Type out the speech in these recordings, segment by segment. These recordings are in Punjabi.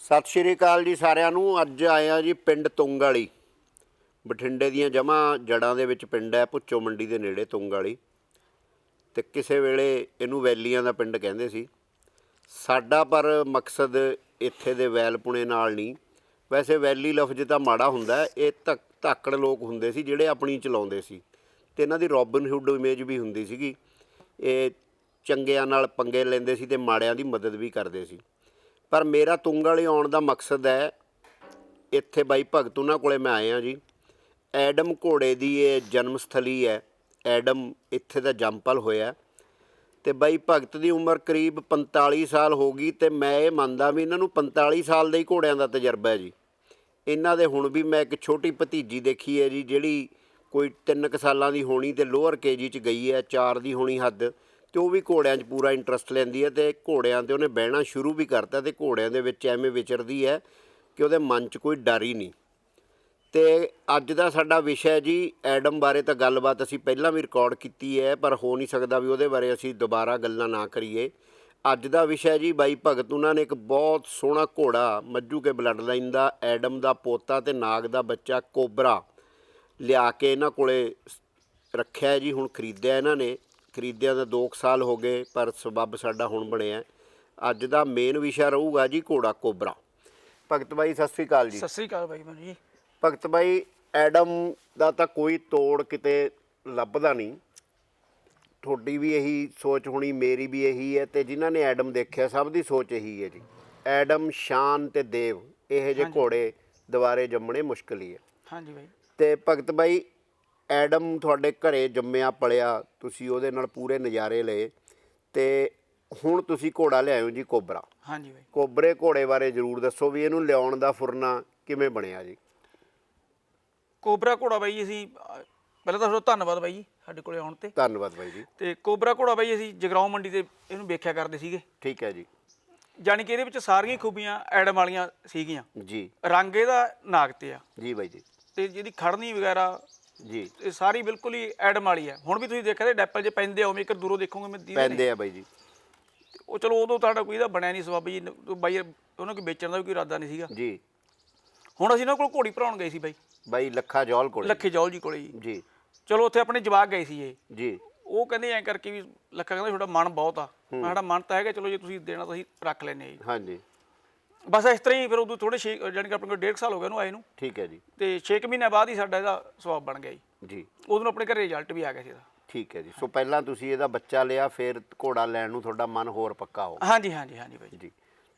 ਸਤਿ ਸ਼੍ਰੀ ਅਕਾਲ ਜੀ ਸਾਰਿਆਂ ਨੂੰ। ਅੱਜ ਆਏ ਆਇਆ ਜੀ ਪਿੰਡ ਤੁੰਗ ਵਾਲੀ ਬਠਿੰਡੇ ਦੀਆਂ ਜਮਾ ਜੜਾਂ ਦੇ ਵਿੱਚ ਪਿੰਡ ਹੈ, ਭੁੱਚੋ ਮੰਡੀ ਦੇ ਨੇੜੇ ਤੁੰਗ ਵਾਲੀ ਤੇ ਕਿਸੇ ਵੇਲੇ ਇਹਨੂੰ ਵੈਲੀਆਂ ਦਾ ਪਿੰਡ ਕਹਿੰਦੇ ਸੀ। ਸਾਡਾ ਪਰ ਮਕਸਦ ਇੱਥੇ ਦੇ ਵੈਲਪੁਣੇ ਨਾਲ ਨਹੀਂ। ਵੈਸੇ ਵੈਲੀ ਲਫ਼ਜ਼ ਤਾਂ ਮਾੜਾ ਹੁੰਦਾ ਇਹ ਧੱਕ, ਧਾਕੜ ਲੋਕ ਹੁੰਦੇ ਸੀ, ਜਿਹੜੇ ਆਪਣੀ ਚਲਾਉਂਦੇ ਸੀ। ਤੇ ਇਹਨਾਂ ਦੀ ਰੋਬਿਨ ਹੁੱਡ ਇਮੇਜ ਵੀ ਹੁੰਦੀ ਸੀਗੀ। ਇਹ ਚੰਗਿਆਂ ਨਾਲ ਪੰਗੇ ਲੈਂਦੇ ਸੀ ਤੇ ਮਾੜਿਆਂ ਦੀ ਮਦਦ ਵੀ ਕਰਦੇ ਸੀ। ਪਰ ਮੇਰਾ ਤੁੰਗ ਵਾਲੇ ਆਉਣ ਦਾ ਮਕਸਦ ਹੈ, ਇੱਥੇ ਬਾਈ ਭਗਤ ਉਹਨਾਂ ਕੋਲੇ ਮੈਂ ਆਇਆ ਜੀ। ਐਡਮ ਘੋੜੇ ਦੀ ਇਹ ਜਨਮ ਸਥਲੀ ਹੈ, ਐਡਮ ਇੱਥੇ ਦਾ ਜੰਪਲ ਹੋਇਆ। ਤੇ ਬਾਈ ਭਗਤ ਦੀ ਉਮਰ ਕਰੀਬ 45 ਸਾਲ ਹੋ ਗਈ ਤੇ ਮੈਂ ਇਹ ਮੰਨਦਾ ਵੀ ਇਹਨਾਂ ਨੂੰ 45 ਸਾਲ ਦੇ ਹੀ ਘੋੜਿਆਂ ਦਾ ਤਜਰਬਾ ਹੈ ਜੀ। ਇਹਨਾਂ ਦੇ ਹੁਣ ਵੀ ਮੈਂ ਇੱਕ ਛੋਟੀ ਭਤੀਜੀ ਦੇਖੀ ਹੈ ਜੀ, ਜਿਹੜੀ ਕੋਈ 3 ਸਾਲਾਂ ਦੀ ਹੋਣੀ ਤੇ ਲੋਅਰ ਕੇਜੀ ਚ ਗਈ ਹੈ 4 ਦੀ ਹੋਣੀ ਹੱਦ। ਤੇ ਉਹ ਵੀ ਘੋੜਿਆਂ 'ਚ ਪੂਰਾ ਇੰਟਰਸਟ ਲੈਂਦੀ ਹੈ ਤੇ ਘੋੜਿਆਂ ਤੇ ਉਹਨੇ ਬਹਿਣਾ ਸ਼ੁਰੂ ਵੀ ਕਰਤਾ ਤੇ ਘੋੜਿਆਂ ਦੇ ਵਿੱਚ ਐਵੇਂ ਵਿਚਰਦੀ ਹੈ ਕਿ ਉਹਦੇ ਮਨ 'ਚ ਕੋਈ ਡਰ ਹੀ ਨਹੀਂ। ਤੇ ਅੱਜ ਦਾ ਸਾਡਾ ਵਿਸ਼ਾ ਹੈ ਜੀ, ਐਡਮ ਬਾਰੇ ਤਾਂ ਗੱਲਬਾਤ ਅਸੀਂ ਪਹਿਲਾਂ ਵੀ ਰਿਕਾਰਡ ਕੀਤੀ ਹੈ, ਪਰ ਹੋ ਨਹੀਂ ਸਕਦਾ ਵੀ ਉਹਦੇ ਬਾਰੇ ਅਸੀਂ ਦੁਬਾਰਾ ਗੱਲਾਂ ਨਾ ਕਰੀਏ। ਅੱਜ ਦਾ ਵਿਸ਼ਾ ਜੀ, ਬਾਈ ਭਗਤ, ਉਹਨਾਂ ਨੇ ਇੱਕ ਬਹੁਤ ਸੋਹਣਾ ਘੋੜਾ ਮੱਜੂ ਕੇ ਬਲੱਡ ਲਾਈਨ ਦਾ, ਐਡਮ ਦਾ ਪੋਤਾ ਤੇ ਨਾਗ ਦਾ ਬੱਚਾ ਕੋਬਰਾ, ਲਿਆ ਕੇ ਇਹਨਾਂ ਕੋਲੇ ਰੱਖਿਆ ਜੀ, ਹੁਣ ਖਰੀਦਿਆ ਇਹਨਾਂ ਨੇ। ਖਰੀਦਿਆ ਤਾਂ 2 ਸਾਲ ਹੋ ਗਏ ਪਰ ਸਬੱਬ ਸਾਡਾ ਹੁਣ ਬਣਿਆ। ਅੱਜ ਦਾ ਮੇਨ ਵਿਸ਼ਾ ਰਹੂਗਾ ਜੀ ਘੋੜਾ ਕੋਬਰਾ। ਭਗਤ ਬਾਈ ਸਤਿ ਸ੍ਰੀ ਅਕਾਲ ਜੀ। ਸਤਿ ਸ੍ਰੀ ਅਕਾਲ ਬਾਈ ਮਨ ਜੀ। ਭਗਤ ਬਾਈ ਐਡਮ ਦਾ ਤਾਂ ਕੋਈ ਤੋੜ ਕਿਤੇ ਲੱਭਦਾ ਨਹੀਂ। ਤੁਹਾਡੀ ਵੀ ਇਹੀ ਸੋਚ ਹੋਣੀ ਮੇਰੀ ਵੀ ਇਹੀ ਹੈ ਤੇ ਜਿਨ੍ਹਾਂ ਨੇ ਐਡਮ ਦੇਖਿਆ ਸਭ ਦੀ ਸੋਚ ਇਹੀ ਹੈ ਜੀ। ਐਡਮ ਸ਼ਾਨ ਤੇ ਦੇਵ ਇਹ ਜਿਹੇ ਘੋੜੇ ਦੁਬਾਰੇ ਜੰਮਣੇ ਮੁਸ਼ਕਲ ਹੀ ਹੈ। ਹਾਂਜੀ ਬਾਈ। ਤੇ ਭਗਤ ਬਾਈ ਐਡਮ ਤੁਹਾਡੇ ਘਰੇ ਜੰਮਿਆ ਪਲਿਆ ਤੁਸੀਂ ਉਹਦੇ ਨਾਲ ਪੂਰੇ ਨਜ਼ਾਰੇ ਲਏ ਤੇ ਹੁਣ ਤੁਸੀਂ ਘੋੜਾ ਲਿਆਇਓ ਜੀ ਕੋਬਰਾ। ਹਾਂਜੀ ਬਾਈ। ਕੋਬਰੇ ਘੋੜੇ ਬਾਰੇ ਜਰੂਰ ਦੱਸੋ ਵੀ ਇਹਨੂੰ ਲਿਆਉਣ ਦਾ ਫੁਰਨਾ ਕਿਵੇਂ ਬਣਿਆ ਜੀ? ਕੋਬਰਾ ਘੋੜਾ ਬਾਈ ਅਸੀਂ ਅਹ, ਪਹਿਲਾਂ ਤਾਂ ਤੁਹਾਡਾ ਧੰਨਵਾਦ ਬਾਈ ਜੀ ਸਾਡੇ ਕੋਲੇ ਆਉਣ ਤੇ। ਧੰਨਵਾਦ ਬਾਈ ਜੀ। ਤੇ ਕੋਬਰਾ ਘੋੜਾ ਬਾਈ ਅਸੀਂ ਜਗਰਾਉਂ ਮੰਡੀ ਤੇ ਇਹਨੂੰ ਵੇਖਿਆ ਕਰਦੇ ਸੀਗੇ। ਠੀਕ ਹੈ ਜੀ। ਜਾਣੀ ਕਿ ਇਹਦੇ ਵਿੱਚ ਸਾਰੀਆਂ ਖੂਬੀਆਂ ਐਡਮ ਵਾਲੀਆਂ ਸੀਗੀਆਂ। ਜੀ। ਰੰਗ ਇਹਦਾ ਨਾਗ ਤੇ ਆ। ਜੀ ਬਾਈ ਜੀ। ਤੇ ਜਿਹਦੀ ਖੜਨੀ ਵਗੈਰਾ ਜੀ। ਇਹ ਸਾਰੀ ਬਿਲਕੁਲ ਹੀ ਐਡਮ ਵਾਲੀ ਆ ਹੁਣ ਵੀ ਤੁਸੀਂ ਦੇਖਿਆ ਤੇ ਡੈਪਲ 'ਚ ਪੈਂਦੇ ਆ ਉਵੇਂ ਇੱਕ ਦੂਰੋਂ ਦੇਖੋਗੇ ਮੈਂ ਨੇ ਪੈਂਦੇ ਆ ਬਾਈ ਜੀ। ਉਹ ਚਲੋ ਉਦੋਂ ਤੁਹਾਡਾ ਕੋਈ ਇਹਦਾ ਬਣਿਆ ਨਹੀਂ ਸਬੱਬ ਜੀ। ਬਾਈ ਉਹਨਾਂ ਕੋਈ ਵੇਚਣ ਦਾ ਵੀ ਕੋਈ ਇਰਾਦਾ ਨਹੀਂ ਸੀਗਾ। ਜੀ। ਹੁਣ ਅਸੀਂ ਇਹਨਾਂ ਕੋਲ ਘੋੜੀ ਭਰਾਉਣ ਗਏ ਸੀ ਬਾਈ। ਬਾਈ ਲੱਖਾ ਜੌਲ ਕੋਲ। ਲੱਖੇ ਜੌਲ ਜੀ ਕੋਲੇ ਜੀ। ਜੀ। ਚਲੋ ਉੱਥੇ ਆਪਣੇ ਜਵਾਕ ਗਏ ਸੀ ਇਹ। ਜੀ। ਉਹ ਕਹਿੰਦੇ ਐਂ ਕਰਕੇ ਵੀ ਲੱਖਾ ਕਹਿੰਦਾ ਤੁਹਾਡਾ ਮਨ ਬਹੁਤ ਆ। ਮੈਂ ਸਾਡਾ ਮਨ ਤਾਂ ਹੈਗਾ ਚਲੋ ਜੇ ਤੁਸੀਂ ਦੇਣਾ ਤਾਂ ਅਸੀਂ ਰੱਖ ਲੈਨੇ ਆ ਜੀ। ਹਾਂਜੀ। ਬਸ ਇਸ ਤਰ੍ਹਾਂ ਹੀ ਫਿਰ ਉਦੋਂ ਥੋੜੇ ਛੇ ਜਾਣੀ ਕਿ ਆਪਣੇ ਕੋਲ ਡੇਢ ਸਾਲ ਹੋ ਗਿਆ ਉਹਨੂੰ ਆਏ ਨੂੰ। ਠੀਕ ਹੈ ਜੀ। ਤੇ 6 ਮਹੀਨੇ ਬਾਅਦ ਹੀ ਸਾਡਾ ਇਹਦਾ ਸਵਾਬ ਬਣ ਗਿਆ ਜੀ। ਜੀ। ਉਦੋਂ ਆਪਣੇ ਘਰੇ ਰਿਜ਼ਲਟ ਵੀ ਆ ਗਿਆ ਸੀ ਇਹਦਾ। ਠੀਕ ਹੈ ਜੀ। ਸੋ ਪਹਿਲਾਂ ਤੁਸੀਂ ਇਹਦਾ ਬੱਚਾ ਲਿਆ ਫਿਰ ਘੋੜਾ ਲੈਣ ਨੂੰ ਤੁਹਾਡਾ ਮਨ ਹੋਰ ਪੱਕਾ ਹੋ ਹਾਂਜੀ ਹਾਂਜੀ ਹਾਂਜੀ ਬਾਈ ਜੀ।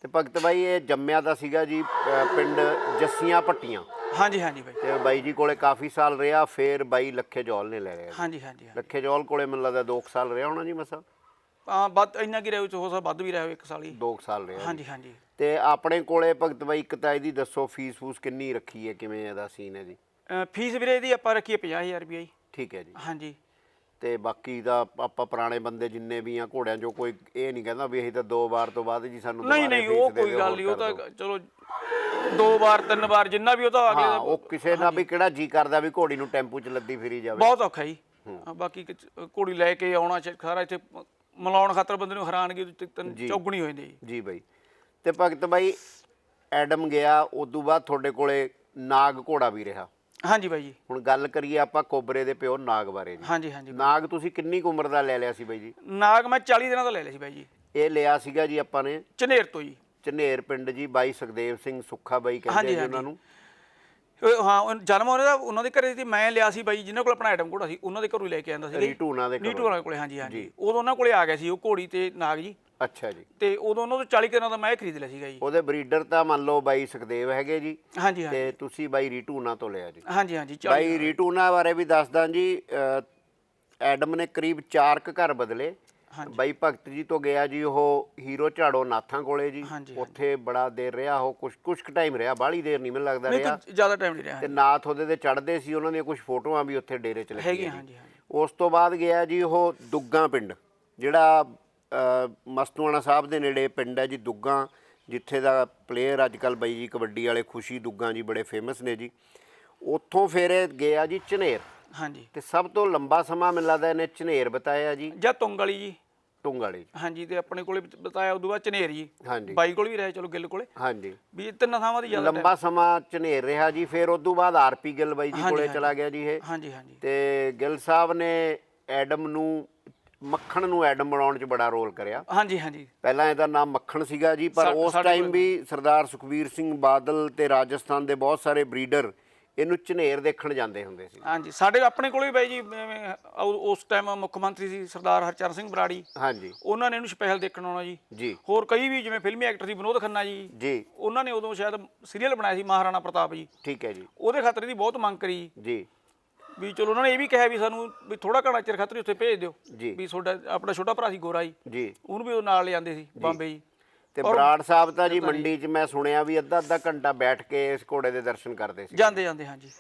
ਤੇ ਭਗਤ ਬਾਈ ਇਹ ਜੰਮਿਆ ਦਾ ਸੀਗਾ ਜੀ ਅ, ਪਿੰਡ ਜੱਸੀਆਂ ਪੱਟੀਆਂ ਹਾਂਜੀ ਹਾਂਜੀ ਬਾਈ। ਤੇ ਬਾਈ ਜੀ ਕੋਲੇ ਕਾਫੀ ਸਾਲ ਰਿਹਾ ਫਿਰ ਬਾਈ ਲੱਖੇ ਜੌਲ ਨੇ ਲੈ ਲਿਆ ਹਾਂਜੀ ਹਾਂਜੀ ਹਾਂਜੀ। ਲੱਖੇ ਜੌਲ ਕੋਲੇ ਮੈਨੂੰ ਲੱਗਦਾ 2 ਸਾਲ ਰਿਹਾ ਹੋਣਾ ਜੀ ਮਸਾ। ਹਾਂ ਵੱਧ ਇੰਨਾ ਕੀ ਰਿਹਾ ਹੋ ਸਕਦਾ ਵੱਧ ਵੀ ਰਿਹਾ ਹੋਵੇ ਇੱਕ ਸਾਲ ਹੀ। 2 ਸਾਲ ਰਿਹਾ ਹਾਂਜੀ ਹਾਂਜੀ। ਤੇ ਆਪਣੇ ਕੋਲੇ ਭਗਤ ਬਾਈ ਇੱਕ ਤਾਂ ਇਹਦੀ ਦੱਸੋ ਫੀਸ ਫੂਸ ਕਿੰਨੀ ਰੱਖੀ ਹੈ ਕਿਵੇਂ ਇਹਦਾ ਸੀਨ ਹੈ ਜੀ? ਫੀਸ ਵੀਰੇ ਇਹਦੀ ਆਪਾਂ ਰੱਖੀਏ 50000 ਰੁਪਏ ਜੀ। ਠੀਕ ਹੈ ਜੀ। ਹਾਂਜੀ। ਤੇ ਬਾਕੀ ਦਾ ਆਪਾਂ ਪੁਰਾਣੇ ਬੰਦੇ ਜਿੰਨੇ ਵੀ ਆ ਘੋੜਿਆਂ ਚੋਂ ਕੋਈ ਇਹ ਨਹੀਂ ਕਹਿੰਦਾ ਵੀ ਅਸੀਂ ਤਾਂ ਦੋ ਵਾਰ ਤੋਂ ਬਾਅਦ ਜੀ ਸਾਨੂੰ ਨਹੀਂ ਦੁਬਾਰੇ ਨਹੀਂ ਫੀਸ ਉਹ ਦੇ ਕੋਈ ਦਿਓ, ਗੱਲ ਹੋਰ ਨਹੀਂ ਉਹ ਕਰ ਤਾਂ ਦਿਓ। ਚਲੋ ਦੋ ਵਾਰ ਤਿੰਨ ਵਾਰ ਜਿੰਨਾ ਵੀ ਉਹ ਤਾਂ ਆ ਹਾਂ ਗਿਆ ਉਹ ਕਿਸੇ ਨਾਲ ਵੀ ਕਿਹੜਾ ਜੀ ਕਰਦਾ ਵੀ ਘੋੜੀ ਨੂੰ ਟੈਂਪੂ 'ਚ ਲੱਦੀ ਫਿਰੀ ਜਾਵੇ। ਬਹੁਤ ਔਖਾ ਜੀ। ਹਾਂ, ਬਾਕੀ ਕਿ- ਘੋੜੀ ਲੈ ਕੇ ਆਉਣਾ ਚ- ਸਾਰਾ ਇੱਥੇ ਮਿਲਾਉਣ ਖਾਤਰ ਬੰਦੇ ਨੂੰ ਹੈਰਾਨਗੀ ਤੇ ਤਨ ਚੌਗਣੀ ਹੋ ਜਾਂਦੀ ਜੀ। ਜੀ ਬਾਈ। ਤੇ ਭਗਤ ਬਾਈ ਐਡਮ ਗਿਆ ਉਦੋਂ ਬਾਅਦ ਤੁਹਾਡੇ ਕੋਲੇ ਨਾਗ ਘੋੜਾ ਵੀ ਰਿਹਾ। ਹਾਂਜੀ ਬਾਈ ਜੀ। ਹੁਣ ਗੱਲ ਕਰੀਏ ਆਪਾਂ ਕੋਬਰੇ ਦੇ ਪਿਓ ਨਾਗ ਬਾਰੇ ਜੀ ਹਾਂਜੀ ਹਾਂਜੀ। ਨਾਗ ਤੁਸੀਂ ਕਿੰਨੀ ਕੁ ਉਮਰ ਦਾ ਲੈ ਲਿਆ ਸੀ ਬਾਈ ਜੀ? ਨਾਗ ਮੈਂ 40 ਦਿਨਾਂ ਦਾ ਲੈ ਲਿਆ ਸੀ ਬਾਈ ਜੀ। ਇਹ ਲਿਆ ਸੀਗਾ ਜੀ ਆਪਾਂ ਨੇ ਝਨੇਰ ਤੋਂ ਜੀ। ਝਨੇਰ ਪਿੰਡ ਜੀ ਬਾਈ ਸੁਖਦੇਵ ਸਿੰਘ ਸੁੱਖਾ ਬਾਈ ਕਹਿੰਦੇ ਜੀ। ਉਹਨਾਂ ਨੂੰ। ਉਹ- ਹਾਂ ਉਹ ਜਨਮ ਉਹਨਾਂ ਦਾ ਉਹਨਾਂ ਦੇ ਘਰੇ ਸੀ ਮੈਂ ਲਿਆ ਸੀ ਬਾਈ ਜਿਨ੍ਹਾਂ ਕੋਲ ਆਪਣਾ ਆਈਟਮ ਘੋੜਾ ਸੀ ਉਹਨਾਂ ਦੇ ਘਰੋਂ ਹੀ ਲੈ ਕੇ ਆਂਦਾ ਸੀ। ਰੀਟੂ ਉਹਨਾਂ ਦੇ ਨੀਟੂ ਘਰੋਂ। ਉਹਨਾਂ ਕੋਲੇ ਹਾਂਜੀ ਹਾਂਜੀ। ਉਦੋਂ ਉਹਨਾਂ ਕੋਲੇ ਆ ਗਿਆ ਸੀ ਉਹ ਘੋੜੀ ਤੇ ਨਾਗ ਜੀ। ਅੱਛਾ ਜੀ। ਤੇ ਉਦੋਂ ਉਹਨਾਂ ਤੋਂ 40 ਦਿਨਾਂ ਦਾ ਮੈਂ ਇਹ ਖਰੀਦ ਲਿਆ ਸੀਗਾ ਜੀ। ਉਹਦੇ ਬਰੀਡਰ ਤਾਂ ਮੰਨ ਲਓ ਬਾਈ ਸੁਖਦੇਵ ਹੈਗੇ ਜੀ। ਹਾਂਜੀ ਹਾਂਜੀ। ਤੇ ਤੁਸੀਂ ਬਾਈ ਰੀਟੂ ਉਹਨਾਂ ਤੋਂ ਲਿਆ ਜੀ। ਹਾਂਜੀ ਹਾਂਜੀ 40 ਬਾਈ ਰੀਟੂ ਉਹਨਾਂ ਬਾਰੇ ਵੀ ਦੱਸਦਾ ਜੀ ਐਡਮ ਨੇ ਕਰੀਬ 4 ਕੁ ਘਰ ਬਦਲੇ। ਬਾਈ ਭਗਤ ਜੀ ਤੋਂ ਗਿਆ ਜੀ ਉਹ ਹੀਰੋ ਝਾੜੋ ਨਾਥਾਂ ਕੋਲੇ ਜੀ। ਉੱਥੇ ਬੜਾ ਦੇਰ ਰਿਹਾ ਉਹ ਕੁਛ ਕੁਛ ਕੁ ਟਾਈਮ ਰਿਹਾ ਬਾਹਲੀ ਦੇਰ ਨਹੀਂ ਮੈਨੂੰ ਲੱਗਦਾ ਨਹੀਂ ਰਿਹਾ। ਕੋਈ ਜ਼ਿਆਦਾ ਟਾਈਮ ਨਹੀਂ ਰਿਹਾ ਤੇ ਨਾਥ ਉਹਦੇ ਤੇ ਚੜਦੇ ਸੀ ਉਹਨਾਂ ਦੀਆਂ ਕੁਝ ਫੋਟੋਆਂ ਵੀ ਉੱਥੇ ਡੇਰੇ 'ਚ ਲੱਗੀਆਂ ਹੈਗੀਆਂ। ਹਾਂਜੀ ਹਾਂਜੀ। ਉਸ ਤੋਂ ਬਾਅਦ ਗਿਆ ਜੀ ਉਹ ਦੁੱਗਾ ਪਿੰਡ ਜਿਹੜਾ ਮਸਤੂਆਣਾ ਸਾਹਿਬ ਦੇ ਨੇੜੇ ਪਿੰਡ ਹੈ ਜੀ ਦੁੱਗਾ ਜਿੱਥੇ ਦਾ ਪਲੇਅਰ ਅੱਜ ਕੱਲ ਬਾਈ ਜੀ ਕਬੱਡੀ ਵਾਲੇ ਖੁਸ਼ੀ ਦੁੱਗਾ ਜੀ ਬੜੇ ਫੇਮਸ ਨੇ ਜੀ। ਉੱਥੋਂ ਫਿਰ ਗਿਆ ਜੀ ਝਨੇਰ। ਹਾਂਜੀ। ਤੇ ਸਭ ਤੋਂ ਲੰਬਾ ਸਮਾਂ ਮੈਨੂੰ ਲੱਗਦਾ ਇਹਨੇ ਝਨੇਰ ਬਤਾਇਆ ਜੀ। ਜਾਂ ਤੁੰਗ ਵਾਲੀ ਜੀ। ਵਾਲੀ। ਹਾਂਜੀ ਤੇ ਆਪਣੇ ਕੋਲੇ ਬਤ- ਬਤਾਇਆ ਉਦੋਂ ਬਾਅਦ ਚਨੇਰ। ਹਾਂਜੀ। ਬਾਈ ਕੋਲ ਵੀ ਰਹੇ ਚਲੋ ਗਿੱਲ ਕੋਲੇ। ਹਾਂਜੀ। ਵੀ ਇਹ ਤਿੰਨ ਥਾਵਾਂ ਦੀ ਜ਼ਿਆਦਾ ਲੰਬਾ ਸਮਾਂ ਝਨੇਰ ਰਿਹਾ ਜੀ ਫਿਰ ਤੋਂ ਬਾਅਦ ਆਰਪੀ ਗਿੱਲ ਬਾਈ ਜੀ ਕੋਲੇ। ਚਲਾ ਗਿਆ ਜੀ ਇਹ। ਹਾਂਜੀ ਹਾਂਜੀ। ਤੇ ਗਿੱਲ ਸਾਹਿਬ ਨੇ ਐਡਮ ਨੂੰ ਮੱਖਣ ਨੂੰ ਐਡਮ ਬਣਾਉਣ 'ਚ ਬੜਾ ਰੋਲ ਕਰਿਆ। ਹਾਂਜੀ ਹਾਂਜੀ। ਪਹਿਲਾਂ ਇਹਦਾ ਨਾਮ ਮੱਖਣ ਸੀਗਾ ਜੀ ਪਰ ਉਸ ਟਾਈਮ ਵੀ ਸਰਦਾਰ ਸੁਖਬੀਰ ਸਿੰਘ ਬਾਦਲ ਤੇ ਰਾਜਸਥਾਨ ਦੇ ਬਹੁਤ ਸਾਰੇ ਬਰੀਡਰ ਇਹਨੂੰ ਝਨੇਰ ਦੇਖਣ ਜਾਂਦੇ ਹੁੰਦੇ ਸੀ। ਹਾਂਜੀ ਸਾਡੇ ਆਪਣੇ ਕੋਲੇ ਵੀ ਬਾਈ ਜੀ ਐਵੇਂ ਉਹ- ਉਸ ਟਾਈਮ ਮੁੱਖ ਮੰਤਰੀ ਸੀ ਸਰਦਾਰ ਹਰਚਰਨ ਸਿੰਘ ਬਰਾੜੀ। ਹਾਂਜੀ। ਉਹਨਾਂ ਨੇ ਇਹਨੂੰ ਸਪੈਸ਼ਲ ਦੇਖਣ ਆਉਣਾ ਜੀ। ਜੀ। ਹੋਰ ਕਈ ਵੀ ਜਿਵੇਂ ਫਿਲਮੀ ਐਕਟਰ ਸੀ ਵਿਨੋਦ ਖੰਨਾ ਜੀ। ਜੀ। ਉਹਨਾਂ ਨੇ ਉਦੋਂ ਸ਼ਾਇਦ ਸੀਰੀਅਲ ਬਣਾਇਆ ਸੀ ਮਹਾਰਾਣਾ ਪ੍ਰਤਾਪ ਜੀ। ਠੀਕ ਹੈ ਜੀ। ਉਹਦੇ ਖਾਤਰ ਇਹਦੀ ਬਹੁਤ ਮੰਗ ਕਰੀ। ਜੀ। ਵੀ ਚਲੋ ਉਹਨਾਂ ਨੇ ਇਹ ਵੀ ਕਿਹਾ ਵੀ ਸਾਨੂੰ ਵੀ ਥੋੜਾ ਘਣਾ ਚਿਰ ਖਾਤਰ ਹੀ ਉੱਥੇ ਭੇਜ ਦਿਓ। ਜੀ। ਵੀ ਤੁਹਾਡਾ ਆਪਣਾ ਛੋਟਾ ਭਰਾ ਸੀ ਗੋਰਾ ਜੀ। ਜੀ। ਉਹਨੂੰ ਵੀ ਉਹ ਨਾਲ ਲੈ ਜਾਂਦੇ ਸੀ ਬੰਬੇ ਜੀ। ਤੇ ਬਰਾੜ ਸਾਹਿਬ ਤਾਂ ਜੀ ਮੰਡੀ 'ਚ ਮੈਂ ਸੁਣਿਆ ਵੀ ਅੱਧਾ ਅੱਧਾ ਘੰਟਾ ਬੈਠ ਕੇ ਇਸ ਘੋੜੇ ਦੇ ਦਰਸ਼ਨ ਕਰਦੇ ਸੀ। ਜਾਂਦੇ ਜਾਂਦੇ ਹਾਂਜੀ।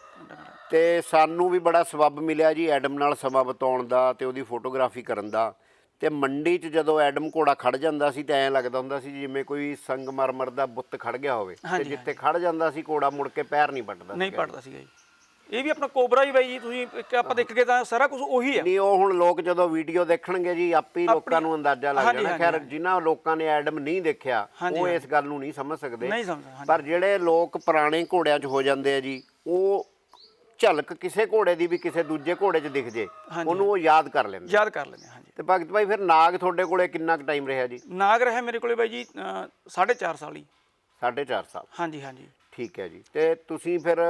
ਤੇ ਸਾਨੂੰ ਵੀ ਬੜਾ ਸਬੱਬ ਮਿਲਿਆ ਜੀ ਐਡਮ ਨਾਲ ਸਮਾਂ ਬਿਤਾਉਣ ਦਾ ਤੇ ਉਹਦੀ ਫੋਟੋਗ੍ਰਾਫੀ ਕਰਨ ਦਾ। ਤੇ ਮੰਡੀ 'ਚ ਜਦੋਂ ਐਡਮ ਘੋੜਾ ਖੜ ਜਾਂਦਾ ਸੀ ਤੇ ਐਂ ਲੱਗਦਾ ਹੁੰਦਾ ਸੀ ਜਿਵੇਂ ਕੋਈ ਸੰਗਮਰਮਰ ਦਾ ਬੁੱਤ ਖੜ ਗਿਆ ਹੋਵੇ। ਤੇ ਹਾਂਜੀ, ਜਿੱਥੇ ਖੜ ਜਾਂਦਾ ਸੀ ਘੋੜਾ ਮੁੜ ਕੇ ਪੈਰ ਨਹੀਂ ਪੱਟਦਾ ਨਹੀਂ ਸੀਗਾ। ਪੜਦਾ ਸੀਗਾ ਜੀ। ਇਹ ਵੀ ਆਪਣਾ ਕੋਬਰਾ ਹੀ ਬਾਈ ਜੀ ਤੁਸੀਂ ਇੱਕ ਆਪਾਂ ਦੇਖ ਕੇ ਤਾਂ ਸਾਰਾ ਕੁਝ ਉਹੀ ਹੈ ਨਹੀਂ ਉਹ ਹੁਣ ਲੋਕ ਜਦੋਂ ਵੀਡੀਓ ਦੇਖਣਗੇ ਜੀ ਆਪੇ ਲੋਕਾਂ ਨੂੰ ਅੰਦਾਜ਼ਾ ਲੱਗ ਜਾਣਾ। ਖੈਰ ਜਿਨ੍ਹਾਂ ਲੋਕਾਂ ਨੇ ਐਡਮ ਨਹੀਂ ਦੇਖਿਆ ਉਹ ਇਸ ਗੱਲ ਨੂੰ ਨਹੀਂ ਸਮਝ ਸਕਦੇ। ਨਹੀਂ ਸਮਝਦਾ ਹਾਂਜੀ। ਪਰ ਜਿਹੜੇ ਲੋਕ ਪੁਰਾਣੇ ਘੋੜਿਆਂ 'ਚ ਹੋ ਜਾਂਦੇ ਆ ਜੀ ਉਹ ਝਲਕ ਕਿਸੇ ਘੋੜੇ ਦੀ ਵੀ ਕਿਸੇ ਦੂਜੇ ਘੋੜੇ 'ਚ ਦਿਖ ਜੇ। ਉਹਨੂੰ ਉਹ ਯਾਦ ਕਰ ਲੈਂਦੇ ਯਾਦ ਕਰ ਲੈਂਦੇ ਹਾਂਜੀ। ਤੇ ਭਗਤ ਭਾਈ ਫਿਰ ਨਾਗ ਤੁਹਾਡੇ ਕੋਲੇ ਕਿੰਨਾ ਕੁ ਟਾਈਮ ਰਿਹਾ ਜੀ? ਨਾਗ ਰਿਹਾ ਮੇਰੇ ਕੋਲੇ ਬਾਈ ਜੀ 4.5 ਸਾਲ ਹੀ। 4.5 ਸਾਲ। ਹਾਂਜੀ ਹਾਂਜੀ। ਠੀਕ ਹੈ ਜੀ। ਤੇ ਤੁਸੀਂ ਫਿਰ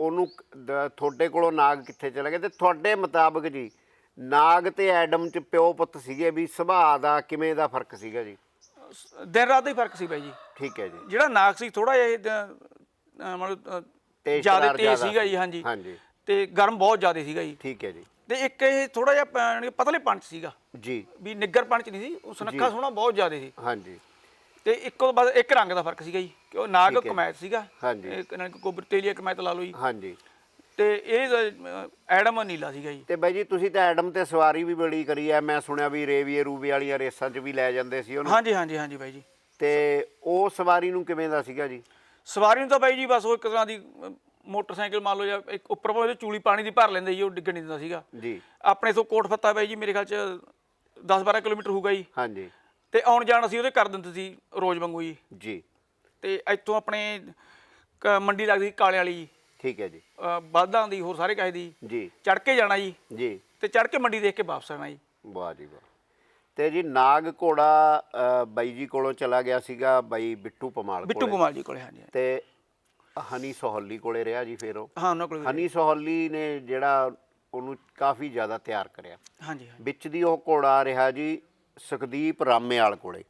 ਉਹਨੂੰ ਦ- ਤੁਹਾਡੇ ਕੋਲੋਂ ਨਾਗ ਕਿੱਥੇ ਚਲਾ ਗਿਆ ਤੇ ਤੁਹਾਡੇ ਮੁਤਾਬਕ ਜੀ ਨਾਗ ਤੇ ਐਡਮ 'ਚ ਪਿਓ ਪੁੱਤ ਸੀਗੇ ਵੀ ਸੁਭਾਅ ਦਾ ਕਿਵੇਂ ਦਾ ਫ਼ਰਕ ਸੀਗਾ ਜੀ? ਦਿਨ ਰਾਤ ਦਾ ਹੀ ਫ਼ਰਕ ਸੀ ਬਾਈ ਜੀ। ਠੀਕ ਹੈ ਜੀ। ਜਿਹੜਾ ਨਾਗ ਸੀ ਥੋੜਾ ਜਿਹਾ ਇਹ, ਮਤਲਬ ਤੇਜ਼ ਜ਼ਿਆਦਾ ਤਰਾਰ ਤੇਜ਼ ਜ਼ਿਆਦਾ ਸੀਗਾ ਜੀ ਹਾਂਜੀ। ਹਾਂਜੀ। ਤੇ ਗਰਮ ਬਹੁਤ ਜ਼ਿਆਦਾ ਸੀਗਾ ਜੀ। ਠੀਕ ਹੈ ਜੀ। ਤੇ ਇੱਕ ਇਹ ਥੋੜਾ ਜਿਹਾ ਪ- ਪਤਲੇ ਪੰਚ ਸੀਗਾ। ਜੀ। ਵੀ ਨਿੱਗਰ ਪੰਚ ਨਹੀਂ ਸੀ ਉਹ ਸੁਨੱਖਾ ਸੋਹਣਾ ਬਹੁਤ ਜ਼ਿਆਦਾ ਸੀ। ਹਾਂਜੀ। ਤੇ ਇੱਕੋ ਬਸ ਇੱਕ ਰੰਗ ਦਾ ਫ਼ਰਕ ਸੀਗਾ ਜੀ ਕਿ ਉਹ ਨਾਗ। ਕਮੈਤ ਸੀਗਾ ਹਾਂਜੀ। ਇੱਕ ਨਾਲ ਕੋਬਰ ਤੇਲੀਆ ਕਮੈਤ ਲਾ ਲਓ ਜੀ। ਹਾਂਜੀ। ਤੇ ਇਹ ਐਡਮ ਨੀਲਾ ਸੀਗਾ ਜੀ। ਤੇ ਬਾਈ ਜੀ ਤੁਸੀਂ ਤਾਂ ਐਡਮ ਤੇ ਸਵਾਰੀ ਵੀ ਬੜੀ ਕਰੀ ਐ ਮੈਂ ਸੁਣਿਆ ਵੀ ਰੇਵੀਏ ਰੂਬੇ ਵਾਲੀਆਂ ਰੇਸਾਂ 'ਚ ਵੀ ਲੈ ਜਾਂਦੇ ਸੀ ਉਹਨੂੰ। ਹਾਂਜੀ ਹਾਂਜੀ ਹਾਂਜੀ ਬਾਈ ਜੀ। ਤੇ ਉਹ ਸਵਾਰੀ ਨੂੰ ਕਿਵੇਂ ਦਾ ਸੀਗਾ ਜੀ? ਸਵਾਰੀ ਨੂੰ ਤਾਂ ਬਾਈ ਜੀ ਬਸ ਉਹ ਇੱਕ ਤਰ੍ਹਾਂ ਦੀ ਮੋਟਰਸਾਈਕਲ ਮੰਨ ਲਓ ਜਾਂ ਇੱਕ ਉੱਪਰ ਭਾਵੇਂ ਚੂਲੀ ਪਾਣੀ ਦੀ ਭਰ ਲੈਂਦੇ ਜੀ ਉਹ ਡਿੱਗਣ ਨਹੀਂ ਦਿੰਦਾ ਸੀਗਾ। ਜੀ। ਆਪਣੇ ਤੋਂ ਕੋਟ ਫੱਤਾ ਬਾਈ ਜੀ ਮੇਰੇ ਖਿਆਲ ਚ 10-12 ਕਿਲੋਮੀਟਰ ਹੋਊਗਾ ਜੀ। ਹਾਂਜੀ। ਤੇ ਆਉਣ ਜਾਣ ਅਸੀਂ ਉਹਦੇ ਕਰ ਦਿੰਦੇ ਸੀ ਰੋਜ਼ ਵਾਂਗੂ ਜੀ। ਜੀ। ਤੇ ਇੱਥੋਂ ਆਪਣੇ ਕ- ਮੰਡੀ ਲੱਗਦੀ ਸੀ ਕਾਲੇ ਵਾਲੀ ਜੀ। ਠੀਕ ਹੈ ਜੀ। ਬਾਦਾਂ ਦੀ ਹੋਰ ਸਾਰੇ ਕਾਹੇ ਦੀ। ਜੀ। ਚੜ ਕੇ ਜਾਣਾ ਜੀ। ਜੀ। ਤੇ ਚੜ ਕੇ ਮੰਡੀ ਦੇਖ ਕੇ ਵਾਪਸ ਆਣਾ ਜੀ। ਵਾਹ ਜੀ ਵਾਹ। ਤੇ ਜੀ ਨਾਗ ਘੋੜਾ ਅ, ਬਾਈ ਜੀ ਕੋਲੋਂ ਚਲਾ ਗਿਆ ਸੀਗਾ ਬਾਈ ਬਿੱਟੂ ਪਮਾਲ ਬਿੱਟੂ ਕੋਲੇ। ਕੁਮਾਰ ਜੀ ਕੋਲੇ ਹਾਂਜੀ ਤੇ ਹਨੀ ਸੋਹਲੀ ਕੋਲੇ ਰਿਹਾ ਜੀ ਫਿਰ ਉਹ। ਹਾਂ ਉਹਨਾਂ ਕੋਲੇ ਵੀ- ਹਨੀ ਸੋਹਲੀ ਨੇ ਜਿਹੜਾ ਉਹਨੂੰ ਕਾਫੀ ਜ਼ਿਆਦਾ ਤਿਆਰ ਕਰਿਆ। ਹਾਂਜੀ ਹਾਂਜੀ। ਵਿੱਚ ਦੀ ਉਹ ਘੋੜਾ ਰਿਹਾ ਜੀ ਸੁਖਦੀਪ ਰਾਮੇਵਾਲ ਕੋਲੇ।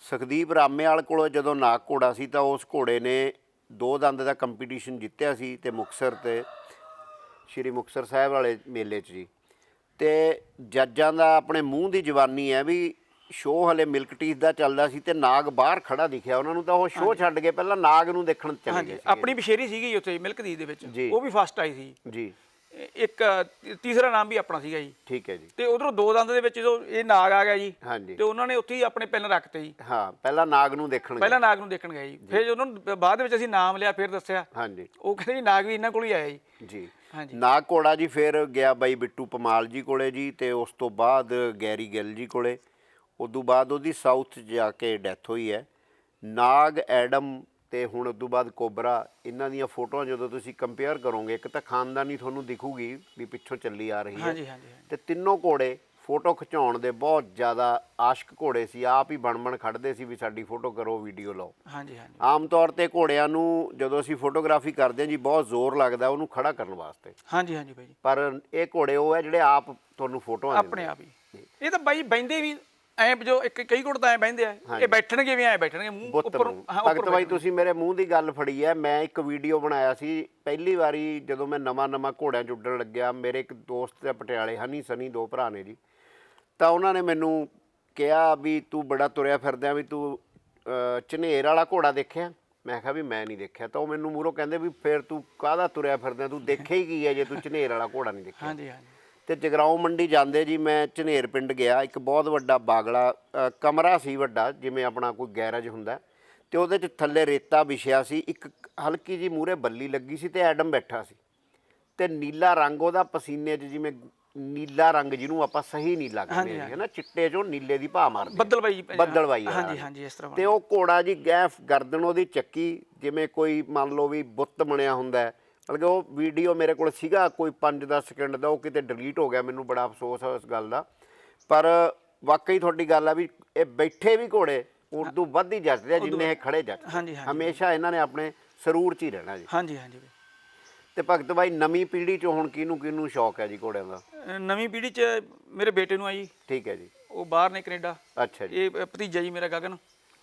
ਸੁਖਦੀਪ ਰਾਮੇਵਾਲ ਕੋਲੋਂ ਜਦੋਂ ਨਾਗ ਘੋੜਾ ਸੀ ਤਾਂ ਉਸ ਘੋੜੇ ਨੇ ਦੋ ਦੰਦ ਦਾ ਕੰਪੀਟੀਸ਼ਨ ਜਿੱਤਿਆ ਸੀ ਤੇ ਮੁਕਸਰ ਤੇ ਸ਼੍ਰੀ ਮੁਕਸਰ ਸਾਹਿਬ ਵਾਲੇ ਮੇਲੇ 'ਚ ਜੀ। ਤੇ ਜੱਜਾਂ ਦਾ ਆਪਣੇ ਮੂੰਹ ਦੀ ਜਵਾਨੀ ਹੈ ਵੀ ਸ਼ੋਅ ਹਲੇ ਮਿਲਕ ਟੀਥ ਦਾ ਚੱਲਦਾ ਸੀ ਤੇ ਨਾਗ ਬਾਹਰ ਖੜਾ ਦਿਖਿਆ। ਉਹਨਾਂ ਨੂੰ ਤਾਂ ਉਹ ਸ਼ੋਅ ਛੱਡ ਕੇ ਪਹਿਲਾਂ ਨਾਗ ਨੂੰ ਦੇਖਣ ਚਲੇ ਗਏ ਆਪਣੀ ਬਸ਼ੇਰੀ ਸੀਗੀ ਉੱਥੇ ਮਿਲਕ ਦੀ ਦੇ ਵਿੱਚ। ਉਹ ਵੀ ਫਸਟ ਆਈ ਸੀ। ਜੀ। ਇੱਕ ਤੀਸਰਾ ਨਾਮ ਵੀ ਆਪਣਾ ਸੀਗਾ ਜੀ। ਠੀਕ ਹੈ ਜੀ। ਤੇ ਉਧਰੋਂ ਦੋ ਦੰਦ ਦੇ ਵਿੱਚ ਜਦੋਂ ਇਹ ਨਾਗ ਆ ਗਿਆ ਜੀ ਹਾਂਜੀ। ਤੇ ਉਹਨਾਂ ਨੇ ਉੱਥੇ ਹੀ ਆਪਣੇ ਪਿੰਨ ਰੱਖਤੇ ਜੀ। ਹਾਂ ਪਹਿਲਾਂ ਨਾਗ ਨੂੰ ਦੇਖਣ ਪਹਿਲਾਂ ਨਾਗ ਨੂੰ ਦੇਖਣ ਗਏ ਜੀ। ਫਿਰ ਉਹਨਾਂ ਨੂੰ ਬਾਅਦ ਵਿੱਚ ਅਸੀਂ ਨਾਮ ਲਿਆ ਫਿਰ ਦੱਸਿਆ। ਹਾਂਜੀ। ਉਹ ਕਹਿੰਦੇ ਜੀ ਨਾਗ ਵੀ ਇਹਨਾਂ ਕੋਲ ਹੀ ਆਇਆ ਜੀ। ਜੀ। ਹਾਂਜੀ। ਨਾਗ ਘੋੜਾ ਜੀ ਫਿਰ ਗਿਆ ਬਾਈ ਬਿੱਟੂ ਪਮਾਲ ਜੀ ਕੋਲੇ ਜੀ ਤੇ ਉਸ ਤੋਂ ਬਾਅਦ ਗੈਰੀ ਗਿੱਲ ਜੀ ਕੋਲੇ। ਉਦੋਂ ਬਾਅਦ ਉਹਦੀ ਸਾਊਥ ਜਾ ਕੇ ਡੈਥ ਹੋਈ ਹੈ। ਨਾਗ ਐਡਮ ਤੇ ਹੁਣ ਉਦੋਂ ਬਾਅਦ ਕੋਬਰਾ ਇਹਨਾਂ ਦੀਆਂ ਫੋਟੋਆਂ ਜਦੋਂ ਤੁਸੀਂ ਕੰਪੇਅਰ ਕਰੋਗੇ ਇੱਕ ਤਾਂ ਖਾਨਦਾਨੀ ਤੁਹਾਨੂੰ ਦਿਖੂਗੀ ਵੀ ਪਿੱਛੋਂ ਚੱਲੀ ਆ ਰਹੀ ਹੈ। ਹਾਂਜੀ ਹਾਂਜੀ ਹਾਂਜੀ। ਤੇ ਤਿੰਨੋਂ ਘੋੜੇ ਫੋਟੋ ਖਿਚਾਉਣ ਦੇ ਬਹੁਤ ਜ਼ਿਆਦਾ ਆਸ਼ਕ ਘੋੜੇ ਸੀ। ਆਪ ਹੀ ਬਣ ਬਣ ਖੜਦੇ ਸੀ ਵੀ ਸਾਡੀ ਫੋਟੋ ਕਰੋ ਵੀਡੀਓ ਲਓ। ਹਾਂਜੀ ਹਾਂਜੀ। ਆਮ ਤੌਰ ਤੇ ਘੋੜਿਆਂ ਨੂੰ ਜਦੋਂ ਅਸੀਂ ਫੋਟੋਗ੍ਰਾਫੀ ਕਰਦੇ ਹਾਂ ਜੀ ਬਹੁਤ ਜ਼ੋਰ ਲੱਗਦਾ ਉਹਨੂੰ ਖੜਾ ਕਰਨ ਵਾਸਤੇ। ਹਾਂਜੀ ਹਾਂਜੀ ਬਾਈ ਜੀ। ਪਰ ਇਹ ਘੋੜੇ ਉਹ ਹੈ ਜਿਹੜੇ ਆਪ ਤੁਹਾਨੂੰ ਫੋਟੋਆਂ ਆਪਣੇ ਆਪ ਹੀ। ਇਹ ਤਾਂ ਬਾਈ ਬੈੰਦੇ ਵੀ ਐ ਜੋ ਇੱਕ ਕਈ ਕੋਟ ਤਾਂ ਐ ਬੈੰਦੇ ਆ ਇਹ ਬੈਠਣਗੇ ਵੀ ਐ ਬੈਠਣਗੇ ਮੂੰਹ ਬੁੱਤ ਉੱਪਰ ਨੂੰ। ਹਾਂ ਭਗਤ ਬਾਈ ਤੁਸੀਂ ਮੇਰੇ ਮੂੰਹ ਦੀ ਗੱਲ ਫੜੀ ਹੈ ਮੈਂ ਇੱਕ ਵੀਡੀਓ ਬਣਾਇਆ ਸੀ ਪਹਿਲੀ ਵਾਰੀ ਜਦੋਂ ਮੈਂ ਨਵਾਂ ਨਵਾਂ ਘੋੜਿਆਂ 'ਚ ਉੱਡਣ ਲੱਗਿਆ ਮੇਰੇ ਇੱਕ ਦੋਸਤ ਹੈ ਪਟਿਆਲੇ ਹਨੀ ਸਨੀ ਦੋ ਭਰਾ ਨੇ ਜੀ। ਤਾਂ ਉਹਨਾਂ ਨੇ ਮੈਨੂੰ ਕਿਹਾ ਵੀ ਤੂੰ ਬੜਾ ਤੁਰਿਆ ਫਿਰਦਾ ਵੀ ਤੂੰ ਅਹ, ਝਨੇਰ ਵਾਲਾ ਘੋੜਾ ਦੇਖਿਆ? ਮੈਂ ਕਿਹਾ ਵੀ ਮੈਂ ਨਹੀਂ ਦੇਖਿਆ। ਤਾਂ ਉਹ ਮੈਨੂੰ ਮੂਹਰੋਂ ਕਹਿੰਦੇ ਵੀ ਫੇਰ ਤੂੰ ਕਾਹਦਾ ਤੁਰਿਆ ਫਿਰਦਾ? ਤੂੰ ਦੇਖਿਆ ਹੀ ਕੀ ਹੈ ਜੇ ਤੂੰ ਝਨੇਰ ਵਾਲਾ ਘੋੜਾ ਨਹੀਂ ਦੇਖਿਆ? ਹਾਂਜੀ ਹਾਂਜੀ। ਤੇ ਜਗਰਾਉਂ ਮੰਡੀ ਜਾਂਦੇ ਜੀ ਮੈਂ ਝਨੇਰ ਪਿੰਡ ਗਿਆ ਇੱਕ ਬਹੁਤ ਵੱਡਾ ਬਾਗਲਾ ਅ, ਕਮਰਾ ਸੀ ਵੱਡਾ ਜਿਵੇਂ ਆਪਣਾ ਕੋਈ ਗੈਰੇਜ ਹੁੰਦਾ ਤੇ ਉਹਦੇ ਚ ਥੱਲੇ ਰੇਤਾ ਵਿਛਿਆ ਸੀ ਇੱਕ ਹਲਕੀ ਜੀ ਮੂਰੇ ਬੱਲੀ ਲੱਗੀ ਸੀ ਤੇ ਐਡਮ ਬੈਠਾ ਸੀ ਤੇ ਨੀਲਾ ਰੰਗ ਉਹਦਾ ਪਸੀਨੇ 'ਚ ਜਿਵੇਂ ਨੀਲਾ ਰੰਗ ਜਿਹਨੂੰ ਆਪਾਂ ਸਹੀ ਨੀਲਾ ਕਹਿੰਦੇ ਹਾਂ ਨਾ ਚਿੱਟੇ ਚੋਂ ਨੀਲੇ ਦੀ ਭਾ ਮਾਰਦੇ ਆ। ਬੱਦਲਬਾਈ ਬੱਦਲਬਾਈ ਵਾਲਾ ਹਾਂਜੀ। ਹਾਂਜੀ ਇਸ ਤਰ੍ਹਾਂ ਤੇ ਉਹ ਘੋੜਾ ਜੀ ਗੈਫ ਗਰਦਨ ਉਹਦੀ ਚੱਕੀ ਜਿਵੇਂ ਕੋਈ ਮੰਨ ਲਓ ਵੀ ਬੁੱਤ ਬਣਿਆ ਹੁੰਦਾ ਹੈ ਮਤਲਬ ਕਿ ਉਹ ਵੀਡੀਓ ਮੇਰੇ ਕੋਲ ਸੀਗਾ ਕੋਈ 5-10 ਸਕਿੰਟ ਦਾ ਉਹ ਕਿਤੇ ਡਿਲੀਟ ਹੋ ਗਿਆ ਮੈਨੂੰ ਬੜਾ ਅਫਸੋਸ ਹੈ ਉਸ ਗੱਲ ਦਾ। ਪਰ ਵਾਕਈ ਤੁਹਾਡੀ ਗੱਲ ਆ ਵੀ ਇਹ ਬੈਠੇ ਵੀ ਘੋੜੇ ਉਰਦੂ ਵੱਧ ਹੀ ਜੱਜਦੇ ਆ ਜਿੰਨੇ ਇਹ ਖੜੇ ਜੱਜ ਹਾਂਜੀ ਹਾਂਜੀ। ਹਮੇਸ਼ਾ ਇਹਨਾਂ ਨੇ ਆਪਣੇ ਸਰੂਰ 'ਚ ਹੀ ਰਹਿਣਾ ਜੀ। ਹਾਂਜੀ ਹਾਂਜੀ ਬਈ। ਤੇ ਭਗਤ ਬਾਈ ਨਵੀਂ ਪੀੜ੍ਹੀ 'ਚ ਹੁਣ ਕਿਹਨੂੰ ਕਿਹਨੂੰ ਸ਼ੌਕ ਹੈ ਜੀ ਘੋੜਿਆਂ ਦਾ? ਅਹ ਨਵੀਂ ਪੀੜ੍ਹੀ ਚ ਮੇਰੇ ਬੇਟੇ ਨੂੰ ਆ ਜੀ। ਠੀਕ ਹੈ ਜੀ। ਉਹ ਬਾਹਰ ਨੇ ਕੈਨੇਡਾ। ਅੱਛਾ ਜੀ। ਇਹ ਭਤੀਜਾ ਜੀ ਮੇਰਾ ਗਗਨ।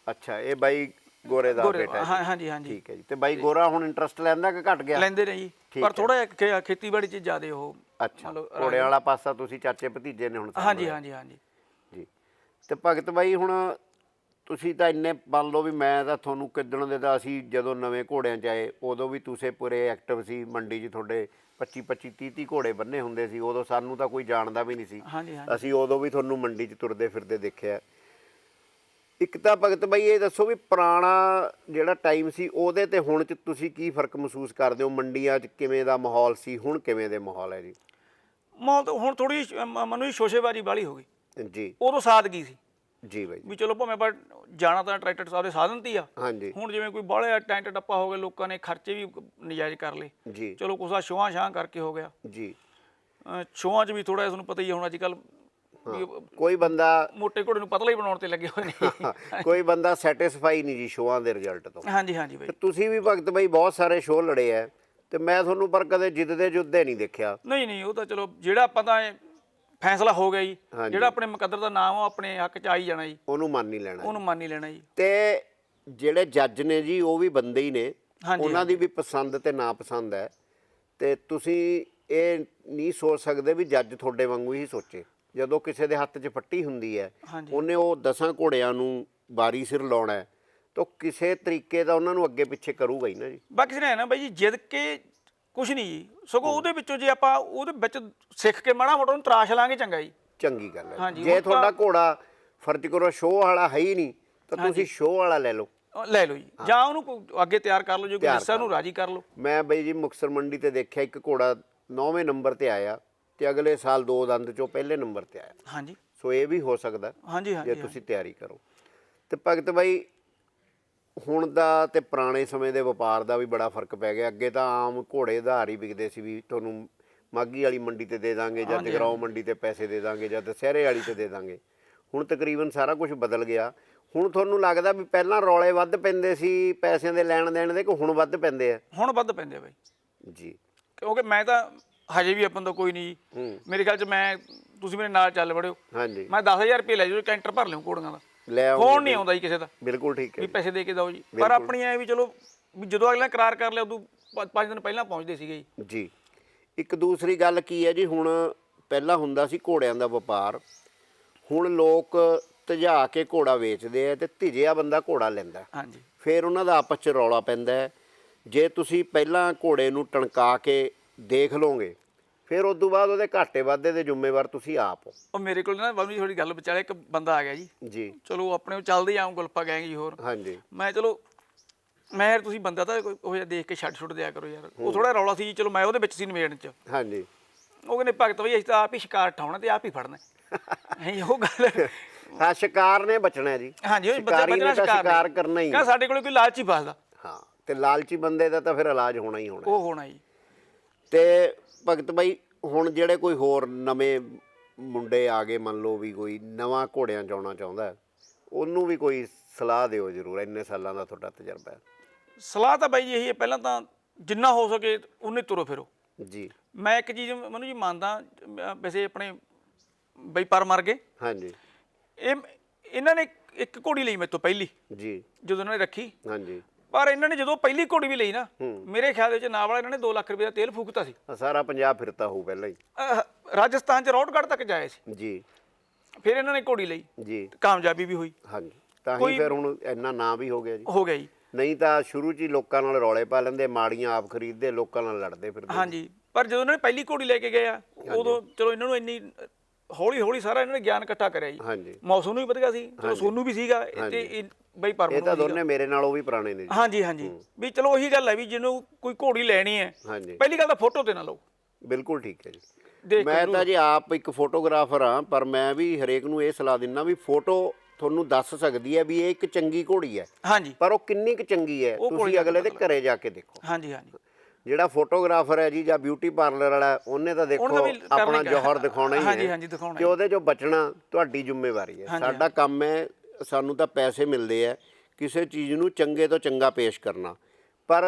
ਅੱਛਾ ਇਹ ਬਾਈ ਗੋਰੇ ਦਾ ਗੋਰੇ ਬੇਟਾ ਹੈ। ਹਾਂਜੀ ਹਾਂਜੀ। ਠੀਕ ਹੈ ਜੀ। ਤੇ ਬਾਈ ਗੋਰਾ ਹੁਣ ਇੰਟਰਸਟ ਲੈਂਦਾ ਕਿ ਘਟ ਗਿਆ? ਲੈਂਦੇ ਨੇ ਜੀ। ਠੀਕ ਪਰ ਹੈ। ਥੋੜਾ ਜਿਹਾ ਖੇ- ਖੇਤੀਬਾੜੀ ਚ ਜ਼ਿਆਦੇ ਉਹ ਅੱਛਾ। ਮਤਲਬ ਘੋੜਿਆਂ ਵਾਲਾ ਪਾਸਾ ਤੁਸੀਂ ਚਾਚੇ ਭਤੀਜੇ ਨੇ ਹੁਣ ਹਾਂਜੀ ਸਾਂਭਿਆ। ਹਾਂਜੀ ਹਾਂਜੀ ਜੀ। ਤੇ ਭਗਤ ਬਾਈ ਹੁਣ ਤੁਸੀਂ ਤਾਂ ਇੰਨੇ ਮੰਨ ਲਓ ਵੀ ਮੈਂ ਤਾਂ ਤੁਹਾਨੂੰ ਕਿੱਦਣ ਦੇ ਤਾਂ ਅਸੀਂ ਜਦੋਂ ਨਵੇਂ ਘੋੜਿਆਂ 'ਚ ਆਏ ਉਦੋਂ ਵੀ ਤੁਸੀਂ ਪੂਰੇ ਐਕਟਿਵ ਸੀ ਮੰਡੀ 'ਚ ਤੁਹਾਡੇ 25 25 30 30 ਘੋੜੇ ਬੰਨੇ ਹੁੰਦੇ ਸੀ। ਉਦੋਂ ਸਾਨੂੰ ਤਾਂ ਕੋਈ ਜਾਣਦਾ ਵੀ ਨਹੀਂ ਸੀ। ਹਾਂਜੀ ਹਾਂਜੀ। ਅਸੀਂ ਉਦੋਂ ਵੀ ਤੁਹਾਨੂੰ ਮੰਡੀ 'ਚ ਤੁਰਦੇ ਫਿਰਦੇ ਦੇਖਿਆ। ਇੱਕ ਤਾਂ ਭਗਤ ਬਾਈ ਇਹ ਦੱਸੋ ਵੀ ਪੁਰਾਣਾ ਜਿਹੜਾ ਟਾਈਮ ਸੀ ਉਹਦੇ ਤੇ ਹੁਣ 'ਚ ਤੁਸੀਂ ਕੀ ਫ਼ਰਕ ਮਹਿਸੂਸ ਕਰਦੇ ਹੋ? ਮੰਡੀਆਂ 'ਚ ਕਿਵੇਂ ਦਾ ਮਾਹੌਲ ਸੀ? ਹੁਣ ਕਿਵੇਂ ਦੇ ਮਾਹੌਲ ਹੈ ਜੀ? ਮੌਤ ਹੁਣ ਥੋੜੀ ਮੈਨੂੰ ਜੀ ਸ਼ੋਸ਼ੇਬਾਜ਼ੀ ਵਾਲੀ ਹੋ ਗਈ। ਜੀ। ਉਦੋਂ ਸਾਦਗੀ ਸੀ? ਜੀ ਬਾਈ। ਵੀ ਚਲੋ ਭਾਵੇਂ ਆਪਾਂ ਜਾਣਾ ਤਾਂ ਟਰੈਕਟਰ ਸਾਹਿਬ ਦੇ ਸਾਧਨ ਤੇ ਆ। ਹਾਂਜੀ। ਹੁਣ ਜਿਵੇਂ ਕੋਈ ਬਾਹਲੇ ਟੈਂਟ ਟੱਪਾ ਹੋ ਗਏ ਲੋਕਾਂ ਨੇ ਖਰਚੇ ਵੀ ਨਜਾਇਜ਼ ਕਰ ਲਏ। ਜੀ। ਚਲੋ ਕੁਛ ਆ ਸ਼ੋਆਂ ਸ਼ਾਂ ਕਰਕੇ ਹੋ ਗਿਆ। ਜੀ। ਸ਼ੋਆਂ 'ਚ ਵੀ ਥੋੜਾ ਤੁਹਾਨੂੰ ਪਤਾ ਹੀ ਹੈ ਹੁਣ ਅੱਜ ਕੱਲ ਕੋਈ ਬੰਦਾ ਮੋਟੇ ਘੋੜੇ ਨੂੰ ਪਤਲਾ ਹੀ ਬਣਾਉਣ ਤੇ ਲੱਗੇ ਹੋਏ ਨੇ। ਕੋਈ ਬੰਦਾ ਸੈਟੀਸਫਾਈ ਨਹੀਂ ਜੀ ਸ਼ੋਆਂ ਦੇ ਰਿਜ਼ਲਟ ਤੋਂ। ਹਾਂਜੀ ਹਾਂਜੀ ਬਾਈ। ਤੇ ਤੁਸੀਂ ਵੀ ਭਗਤ ਬਾਈ ਬਹੁਤ ਸਾਰੇ ਸ਼ੋਅ ਲੜੇ ਆ ਤੇ ਮੈਂ ਤੁਹਾਨੂੰ ਪਰ ਕਦੇ ਜਿੱਤਦੇ ਜੁੱਦੇ ਨਹੀਂ ਦੇਖਿਆ। ਨਹੀਂ ਨਹੀਂ ਉਹ ਤਾਂ ਚਲੋ ਜਿਹੜਾ ਆਪਾਂ ਤਾਂ ਫੈਸਲਾ ਹੋ ਗਿਆ ਜੀ। ਜਿਹੜਾ ਆਪਣੇ ਮੁਕੱਦਰ ਦਾ ਨਾਮ ਆ ਆਪਣੇ ਹੱਕ 'ਚ ਆ ਹੀ ਜਾਣਾ ਜੀ। ਉਹਨੂੰ ਮੰਨ ਨਹੀਂ ਲੈਣਾ ਉਹਨੂੰ ਮੰਨ ਹੀ ਲੈਣਾ ਜੀ। ਤੇ ਜਿਹੜੇ ਜੱਜ ਨੇ ਜੀ ਉਹ ਵੀ ਬੰਦੇ ਹੀ ਨੇ। ਉਹਨਾਂ ਦੀ ਵੀ ਪਸੰਦ ਤੇ ਨਾ ਪਸੰਦ ਹੈ ਤੇ ਤੁਸੀਂ ਇਹ ਨਹੀਂ ਸੋਚ ਸਕਦੇ ਵੀ ਜੱਜ ਤੁਹਾਡੇ ਵਾਂਗੂ ਹੀ ਸੋਚੇ। ਜਦੋਂ ਕਿਸੇ ਦੇ ਹੱਥ 'ਚ ਫੱਟੀ ਹੁੰਦੀ ਹੈ ਹਾਂਜੀ। ਉਹਨੇ ਉਹ ਦਸਾਂ ਘੋੜਿਆਂ ਨੂੰ ਬਾਰੀ ਸਿਰ ਲਾਉਣਾ ਹੈ। ਤਾਂ ਕਿਸੇ ਤਰੀਕੇ ਦਾ ਉਹਨਾਂ ਨੂੰ ਅੱਗੇ ਪਿੱਛੇ ਕਰੂਗਾ ਹੀ ਨਾ ਜੀ। ਬਾਕੀ ਹੈ ਨਾ ਬਾਈ ਜੀ ਜਿੱਦ ਕੇ ਕੁਝ ਨਹੀਂ ਜੀ। ਸਗੋਂ ਉਹਦੇ ਵਿੱਚੋਂ ਜੇ ਆਪਾਂ ਉਹਦੇ ਵਿੱਚ ਸਿੱਖ ਕੇ ਮਾੜਾ ਮੋਟਾ ਉਹਨੂੰ ਤਰਾਸ਼ ਲਾਂਗੇ ਚੰਗਾ ਜੀ। ਚੰਗੀ ਗੱਲ ਹੈ। ਹਾਂਜੀ, ਜੇ ਉਹ ਤੁਹਾਡਾ ਘੋੜਾ ਫਰਜ਼ ਕਰੋ ਸ਼ੋਅ ਵਾਲਾ ਹੈ ਹੀ ਨਹੀਂ ਤਾਂ ਤੁਸੀਂ ਸ਼ੋਅ ਵਾਲਾ ਲੈ ਲਓ। ਉਹ ਲੈ ਲਓ ਜੀ। ਜਾਂ ਉਹਨੂੰ ਕੋਈ ਅੱਗੇ ਤਿਆਰ ਕਰ ਲਓ ਜੇ ਕੋਈ ਤਿਆਰ ਹਿੱਸਾ ਨੂੰ ਰਾਜੀ ਕਰ ਲਓ। ਮੈਂ ਬਈ ਜੀ ਮੁਕਸਰ ਮੰਡੀ ਤੇ ਦੇਖਿਆ ਇੱਕ ਘੋੜਾ 9ਵੇਂ ਨੰਬਰ ਤੇ ਆਇਆ। ਤੇ ਅਗਲੇ ਸਾਲ ਦੋ ਦੰਦ ਚੋਂ ਪਹਿਲੇ ਨੰਬਰ ਤੇ ਆਇਆ। ਹਾਂਜੀ। ਸੋ ਇਹ ਵੀ ਹੋ ਸਕਦਾ ਹਾਂਜੀ ਜੇ ਹਾਂਜੀ। ਤੁਸੀਂ ਤਿਆਰੀ ਕਰੋ। ਤੇ ਭਗਤ ਬਾਈ ਹੁਣ ਦਾ ਤੇ ਪੁਰਾਣੇ ਸਮੇਂ ਦੇ ਵਪਾਰ ਦਾ ਵੀ ਬੜਾ ਫ਼ਰਕ ਪੈ ਗਿਆ। ਅੱਗੇ ਤਾਂ ਆਮ ਘੋੜੇ ਉਧਾਰ ਹੀ ਵਿਕਦੇ ਸੀ ਵੀ ਤੁਹਾਨੂੰ ਮਾਗੀ ਵਾਲੀ ਮੰਡੀ ਤੇ ਦੇ ਦਾਂਗੇ ਜਾਂ ਜਗਰਾਉਂ ਮੰਡੀ ਤੇ ਪੈਸੇ ਦੇ ਦਾਂਗੇ ਜਾਂ ਦਸ਼ਹਿਰੇ ਵਾਲੀ ਤੇ ਦੇ ਦਾਂਗੇ। ਹੁਣ ਤਕਰੀਬਨ ਸਾਰਾ ਕੁਝ ਬਦਲ ਗਿਆ। ਹੁਣ ਤੁਹਾਨੂੰ ਲੱਗਦਾ ਵੀ ਪਹਿਲਾਂ ਰੌਲੇ ਵੱਧ ਪੈਂਦੇ ਸੀ ਪੈਸਿਆਂ ਦੇ ਲੈਣ ਦੇਣ ਦੇ ਕਿ ਹੁਣ ਵੱਧ ਪੈਂਦੇ ਆ? ਹੁਣ ਵੱਧ ਪੈਂਦੇ ਆ ਬਾਈ। ਜੀ। ਕਿਉਂਕਿ ਮੈਂ ਤਾਂ ਹਜੇ ਵੀ ਆਪਾਂ ਦਾ ਕੋਈ ਨਹੀਂ ਹੂੰ। ਮੇਰੇ ਖਿਆਲ ਚ ਮੈਂ ਤੁਸੀਂ ਮੇਰੇ ਨਾਲ ਚੱਲ ਵੜਿਓ। ਹਾਂਜੀ। ਮੈਂ 10000 ਰੁਪਏ ਲੈ ਜਾਓ ਕੈਂਟਰ ਭਰ ਲਿਓ ਕੋੜੀਆਂ ਦਾ। ਲੈ ਆਓ ਫੋਨ ਨਹੀਂ ਆਉਂਦਾ ਜੀ ਕਿਸੇ ਦਾ। ਬਿਲਕੁਲ ਠੀਕ ਹੈ ਵੀ ਪੈਸੇ ਦੇ ਕੇ ਦਿਓ ਜੀ। ਪਰ ਆਪਣੀ ਐ ਵੀ ਚਲੋ ਵੀ ਜਦੋਂ ਅਗਲਾ ਕਰਾਰ ਕਰ ਲਿਆ ਉਦੋਂ ਪ- ਪੰਜ ਦਿਨ ਪਹਿਲਾਂ ਪਹੁੰਚਦੇ ਸੀਗੇ ਜੀ। ਜੀ। ਇੱਕ ਦੂਸਰੀ ਗੱਲ ਕੀ ਹੈ ਜੀ ਹੁਣ ਪਹਿਲਾਂ ਹੁੰਦਾ ਸੀ ਘੋੜਿਆਂ ਦਾ ਵਪਾਰ। ਹੁਣ ਲੋਕ ਤਜਾ ਕੇ ਘੋੜਾ ਵੇਚਦੇ ਆ ਤੇ ਧਿਜਿਆ ਬੰਦਾ ਘੋੜਾ ਲੈਂਦਾ। ਹਾਂਜੀ। ਫਿਰ ਉਹਨਾਂ ਦਾ ਆਪਸ ਚ ਰੌਲਾ ਪੈਂਦਾ ਜੇ ਤੁਸੀਂ ਪਹਿਲਾਂ ਘੋੜੇ ਨੂੰ ਟਣਕਾ ਕੇ ਦੇਖ ਲਓਗੇ। ਫਿਰ ਉਸ ਤੋਂ ਬਾਅਦ ਉਹਦੇ ਘਾਟੇ ਵਾਧੇ ਦੇ ਜ਼ਿੰਮੇਵਾਰ ਤੁਸੀਂ ਆਪ ਹੋ। ਉਹ ਮੇਰੇ ਕੋਲ ਨਾ ਬਾਬੂ ਜੀ ਥੋੜੀ ਗੱਲ ਵਿਚਾਲੇ ਇੱਕ ਬੰਦਾ ਆ ਗਿਆ ਜੀ। ਜੀ। ਚਲੋ ਆਪਣੇ ਉਹ ਚੱਲਦੇ ਆਮ ਗੁਲਪਾ ਗਏ ਜੀ ਹੋਰ। ਹਾਂਜੀ। ਮੈਂ ਚਲੋ ਮੈਂ ਯਾਰ ਤੁਸੀਂ ਬੰਦਾ ਤਾਂ ਕੋਈ ਉਹ ਜਿਹਾ ਦੇਖ ਕੇ ਛੱਡ ਛੁੱਟ ਦਿਆ ਕਰੋ ਯਾਰ। ਉਹ ਥੋੜਾ ਰੌਲਾ ਸੀ ਚਲੋ ਮੈਂ ਉਹਦੇ ਵਿੱਚ ਸੀ ਨਿਵੇੜਨ ਚ। ਹਾਂਜੀ। ਉਹ ਕਹਿੰਦੇ ਭਗਤ ਬਈ ਅਸੀਂ ਤਾਂ ਆਪ ਹੀ ਸ਼ਿਕਾਰ ਠਾਉਣਾ ਤੇ ਆਪ ਹੀ ਫੜਨਾ ਹੈ। ਉਹ ਗੱਲ ਹਾਂ ਸ਼ਿਕਾਰ ਨੇ ਬਚਣਾ ਜੀ। ਹਾਂਜੀ ਬੱਚਾ ਬਚਣਾ ਸ਼ਿਕਾਰ। ਕਰਨਾ ਹੀ ਹੈ। ਕਹਿੰਦਾ ਸਾਡੇ ਕੋਲ ਕੋਈ ਲਾਲਚੀ ਫਸਦਾ। ਹਾਂ ਤੇ ਲਾਲਚੀ ਬੰਦੇ ਦਾ ਤਾਂ ਫਿਰ ਇਲਾਜ ਹੋਣਾ ਹੀ ਹੋਣਾ ਉਹ ਹੋਣਾ ਜੀ ਤੇ ਭਗਤ ਬਾਈ ਹੁਣ ਜਿਹੜੇ ਕੋਈ ਹੋਰ ਨਵੇਂ ਮੁੰਡੇ ਆ ਗਏ ਮੰਨ ਲਓ ਵੀ ਕੋਈ ਨਵਾਂ ਘੋੜਿਆਂ 'ਚ ਆਉਣਾ ਚਾਹੁੰਦਾ ਉਹਨੂੰ ਵੀ ਕੋਈ ਸਲਾਹ ਦਿਓ ਜ਼ਰੂਰ ਇੰਨੇ ਸਾਲਾਂ ਦਾ ਤੁਹਾਡਾ ਤਜਰਬਾ ਹੈ। ਸਲਾਹ ਤਾਂ ਬਾਈ ਜੀ ਇਹੀ ਹੈ ਪਹਿਲਾਂ ਤਾਂ ਜਿੰਨਾ ਹੋ ਸਕੇ ਉਨੇ ਤੁਰੋ ਫਿਰੋ। ਜੀ। ਮੈਂ ਇੱਕ ਚੀਜ਼ ਮੈਨੂੰ ਜੀ ਮੰਨਦਾ ਵੈਸੇ ਆਪਣੇ ਬਈ ਪਰ ਮਰ ਗਏ। ਹਾਂਜੀ। ਇਹ ਇਹਨਾਂ ਨੇ ਇੱਕ ਘੋੜੀ ਲਈ ਮੇਰੇ ਤੋਂ ਪਹਿਲੀ। ਜੀ। ਜਦੋਂ ਇਹਨਾਂ ਨੇ ਰੱਖੀ। ਹਾਂਜੀ। ਪਰ ਇਹਨਾਂ ਨੇ ਜਦੋਂ ਪਹਿਲੀ ਘੋੜੀ ਵੀ ਲਈ ਨਾ। ਮੇਰੇ ਖਿਆਲ ਵਿੱਚ ਨਾਲ ਵਾਲਾ ਇਹਨਾਂ ਨੇ 2 ਲੱਖ ਰੁਪਏ ਦਾ ਤੇਲ ਫੂਕਤਾ ਸੀ। ਸਾਰਾ ਪੰਜਾਬ ਫਿਰਤਾ ਹੋਊ ਪਹਿਲਾਂ ਹੀ। ਅਹ ਰਾਜਸਥਾਨ ਚ ਰੌਟਗੜ੍ਹ ਤੱਕ ਜਾਏ ਸੀ। ਜੀ। ਫਿਰ ਇਹਨਾਂ ਨੇ ਘੋੜੀ ਲਈ। ਜੀ। ਕਾਮਯਾਬੀ ਵੀ ਹੋਈ। ਹਾਂਜੀ। ਤਾਂ ਹੀ ਕੋਈ- ਫਿਰ ਹੁਣ ਇੰਨਾ ਨਾਂ ਵੀ ਹੋ ਗਿਆ ਜੀ। ਹੋ ਗਿਆ ਜੀ। ਨਹੀਂ ਤਾਂ ਸ਼ੁਰੂ 'ਚ ਹੀ ਲੋਕਾਂ ਨਾਲ ਰੌਲੇ ਪਾ ਲੈਂਦੇ ਮਾੜੀਆਂ ਆਪ ਖਰੀਦਦੇ ਲੋਕਾਂ ਨਾਲ ਲੜਦੇ ਫਿਰਦੇ। ਹਾਂਜੀ। ਪਰ ਜਦੋਂ ਇਹਨਾਂ ਨੇ ਪਹਿਲੀ ਘੋੜੀ ਲੈ ਕੇ ਗਏ ਆ ਉਦੋਂ ਚਲੋ ਇਹਨਾਂ ਨੂੰ ਇੰਨੀ ਹੌਲੀ ਹੌਲੀ ਸਾਰਾ ਇਹਨਾਂ ਨੇ ਗਿਆਨ ਇਕੱਠਾ ਕਰਿਆ ਜੀ। ਹਾਂਜੀ। ਮੌਸਮ ਨੂੰ ਵੀ ਵਧੀਆ ਸੀ ਚਲੋ ਸੋਨੂੰ ਵੀ ਸੀਗਾ ਤੇ ਇਹ ਬਈ ਪਰਮ ਇਹ ਤਾਂ। ਦੋਨੇ ਮੇਰੇ ਨਾਲੋਂ ਵੀ ਪੁਰਾਣੇ ਨੇ ਜੀ। ਹਾਂਜੀ ਹਾਂਜੀ। ਵੀ ਚਲੋ ਉਹੀ ਗੱਲ ਹੈ ਵੀ ਜਿਹਨੂੰ ਕੋਈ ਘੋੜੀ ਲੈਣੀ ਹੈ ਹਾਂਜੀ। ਪਹਿਲੀ ਗੱਲ ਤਾਂ ਫੋਟੋ ਤੇ ਨਾ ਲਓ। ਬਿਲਕੁਲ ਠੀਕ ਹੈ ਜੀ। ਮੈਂ ਤਾਂ ਜੀ ਆਪ ਇੱਕ ਫੋਟੋਗ੍ਰਾਫਰ ਹਾਂ ਪਰ ਮੈਂ ਵੀ ਹਰੇਕ ਨੂੰ ਇਹ ਸਲਾਹ ਦਿੰਦਾ ਵੀ ਫੋਟੋ ਤੁਹਾਨੂੰ ਦੱਸ ਸਕਦੀ ਹੈ ਵੀ ਇਹ ਇੱਕ ਚੰਗੀ ਘੋੜੀ ਹੈ। ਹਾਂਜੀ। ਪਰ ਉਹ ਕਿੰਨੀ ਕੁ ਚੰਗੀ ਹੈ ਤੁਸੀਂ ਅਗਲੇ ਦੇ ਘਰੇ ਜਾ ਕੇ ਦੇਖੋ। ਹਾਂਜੀ ਹਾਂਜੀ। ਜਿਹੜਾ ਫੋਟੋਗ੍ਰਾਫਰ ਹੈ ਜੀ ਜਾਂ ਬਿਊਟੀ ਪਾਰਲਰ ਵਾਲਾ ਉਹਨੇ ਤਾਂ ਦੇਖੋ ਤਾਂ ਆਪਣਾ। ਜੋਹਰ ਦਿਖਾਉਣਾ ਹੀ ਹੈ ਹਾਂਜੀ, ਹਾਂਜੀ, ਦਿਖਾਉਣਾ ਕਿ ਉਹਦੇ ਚੋਂ ਬਚਣਾ ਤੁਹਾਡੀ ਜ਼ਿੰਮੇਵਾਰੀ ਹੈ। ਸਾਡਾ ਕੰਮ ਹੈ ਸਾਨੂੰ ਤਾਂ ਪੈਸੇ ਮਿਲਦੇ ਆ ਕਿਸੇ ਚੀਜ਼ ਨੂੰ ਚੰਗੇ ਤੋਂ ਚੰਗਾ ਪੇਸ਼ ਕਰਨਾ। ਪਰ